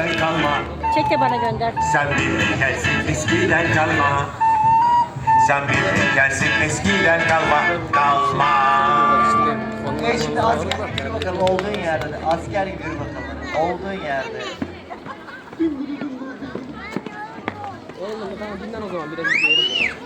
eskiden kalma Çek de bana gönder. Sen bir heykelsin eskiden kalma Sen bir heykelsin eskiden kalma Kalma E şimdi asker yürü bakalım olduğun yerde. Asker yürü bakalım. Olduğun yerde. Oğlum tamam dinlen o zaman biraz izleyelim.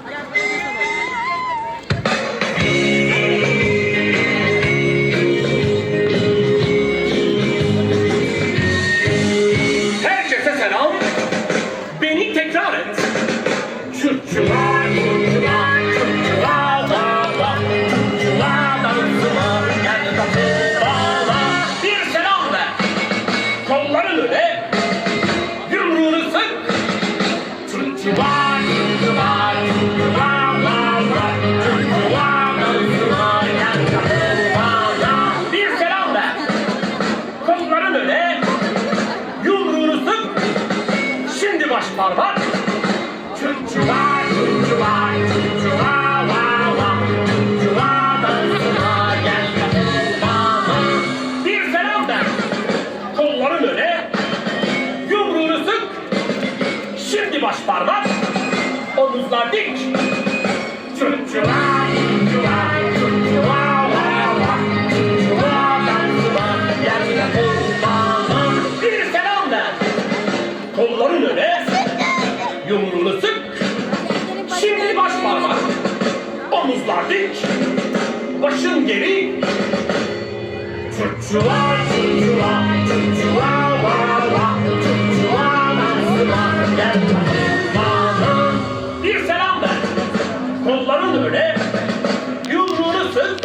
Baş parmak. Çırçıva, çırçıva, baş parmak. Omuzlar dik. Selam ver. Kolların öne. Yumruğunu sık. Parmak. Omuzlar dik. Başın geri. Va va. Çırçıva dansıma gel bana. Bir selam ver. Kolların öne. Yumruğunu sık.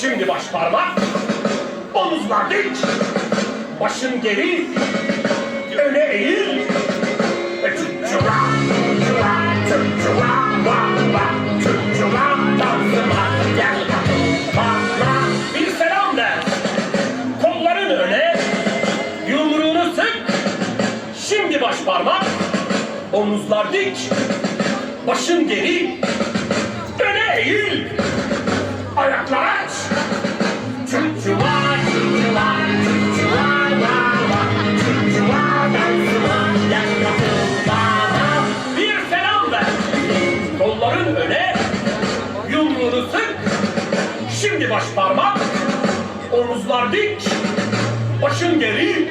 Şimdi baş parmak. Omuzlar dik. Başın geri. Öne eğil. parmak, omuzlar dik, başın geri, öne eğil, ayaklar aç. Çumçuma, çumçuma, çumçuma, baba, çumçuma, dansıma. Bir selam ver, kolların öne, yumruğunu sık, şimdi baş parmak, omuzlar dik, başın geri,